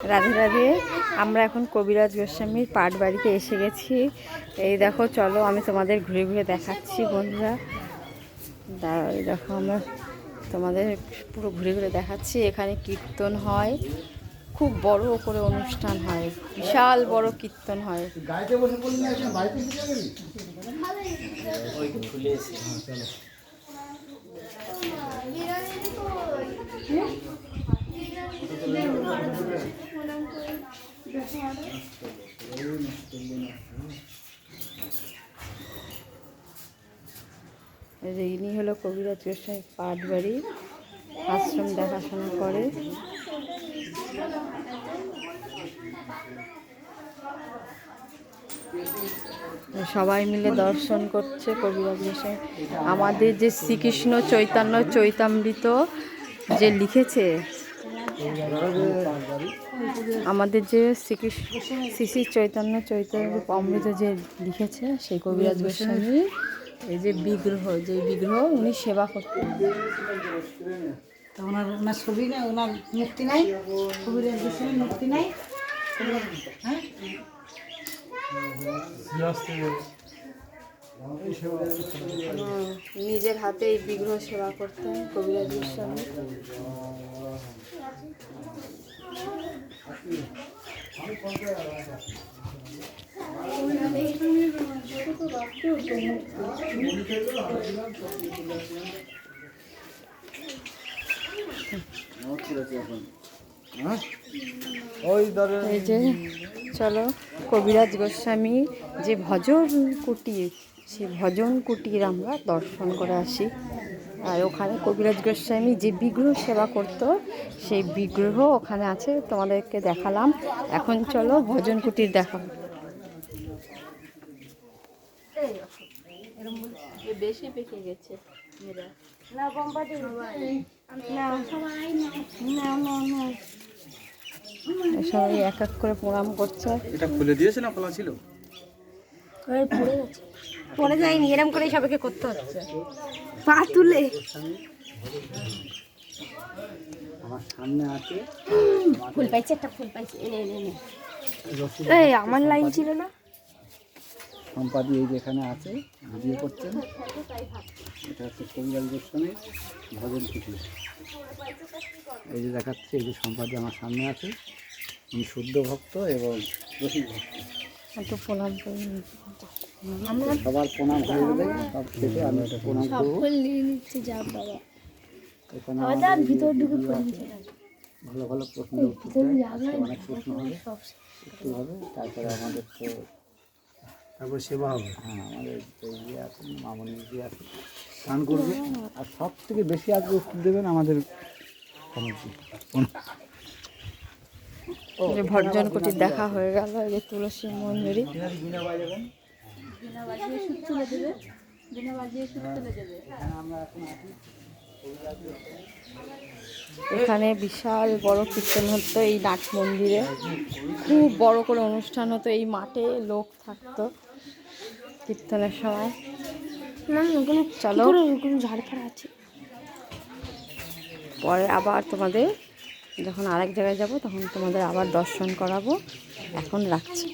রাধে রাধে। আমরা এখন কবিরাজ গোস্বামীর পাট বাড়িতে এসে গেছি। এই দেখো চলো আমি তোমাদের ঘুরে ঘুরে দেখাচ্ছি বন্ধুরা। এই দেখো আমরা তোমাদের পুরো ঘুরে ঘুরে দেখাচ্ছি। এখানে কীর্তন হয়। খুব বড় করে অনুষ্ঠান হয়। বিশাল বড় কীর্তন হয় ইনি হলো কবিরাজ পাট বাড়ি, আশ্রম দেখাশোনা করে। সবাই মিলে দর্শন করছে কবিরাজ গোস্বামী আমাদের যে শ্রীকৃষ্ণ চৈতন্য চৈতামৃত যে লিখেছে আমাদের যে শ্রীকৃষ্ণ শ্রী শ্রী চৈতন্য চৈতন্য অমৃত যে লিখেছে সেই কবিরাজ গোস্বামী এই যে বিগ্রহ যে বিগ্রহ উনি সেবা করতেন। ওনার ওনার ছবি ওনার মূর্তি নাই? কবিরের গোস্বামীর মূর্তি নাই? হ্যাঁ? নিজের হাতে এই বিগ্রহ সেবা করতেন কবিরাজ গোস্বামী। এই যে, চলো, কবিরাজ গোস্বামী যে ভজন কুটির সেই ভজন কুটির আমরা দর্শন করে আসি। আর ওখানে কবিরাজ গোস্বামী যে বিগ্রহ সেবা করত সেই বিগ্রহ ওখানে আছে তোমাদেরকে দেখালাম। এখন চলো ভজন কুটির দেখাবো বেশি পেকে গেছে সবাই এক এক করে প্রণাম করছে। এটা খুলে দিয়েছে না খোলা ছিল? পরে যায়নি এরম করে সবাইকে করতে হচ্ছে। পা তুলে। আমার সামনে আছে। ফুল পাইছে একটা ফুল পাইছে। এনে এনে এনে। এই আমার লাইন ছিল না? সম্পাদি এই যে এখানে আছে ভিডিও করছেন। এটা হচ্ছে গোস্বামী ভজন এই যে দেখাচ্ছে এই যে সম্পাদি আমার সামনে আছে। উনি শুদ্ধ ভক্ত এবং রসিক ভক্ত। একটু প্রণাম করে সবার প্রণাম হয়ে গেলে সব শেষে আমি একটা প্রণাম করব। নিয়ে নিচ্ছে যা বাবা। এখানে ভিতর ঢুকে ভালো ভালো প্রশ্ন উত্তর অনেক প্রশ্ন হবে। একটু হবে তারপরে আমাদের তো তারপরে সেবা হবে। হ্যাঁ আমাদের ইয়ে আছে মামনি ইয়ে আছে গান করবে। আর সব থেকে বেশি উত্তর দেবেন আমাদের কমিটি। যে কুটির দেখা হয়ে গেল এই যে তুলসী মঞ্জুরি এখানে বিশাল বড় কীর্তন হতো এই নাট মন্দিরে। খুব বড় করে অনুষ্ঠান হতো এই মাঠে লোক থাকতো কীর্তনের সময়। চলো। ঝাড় ফাড় আছে? পরে আবার তোমাদের যখন আরেক জায়গায় যাব তখন তোমাদের আবার দর্শন করাবো। এখন রাখছি।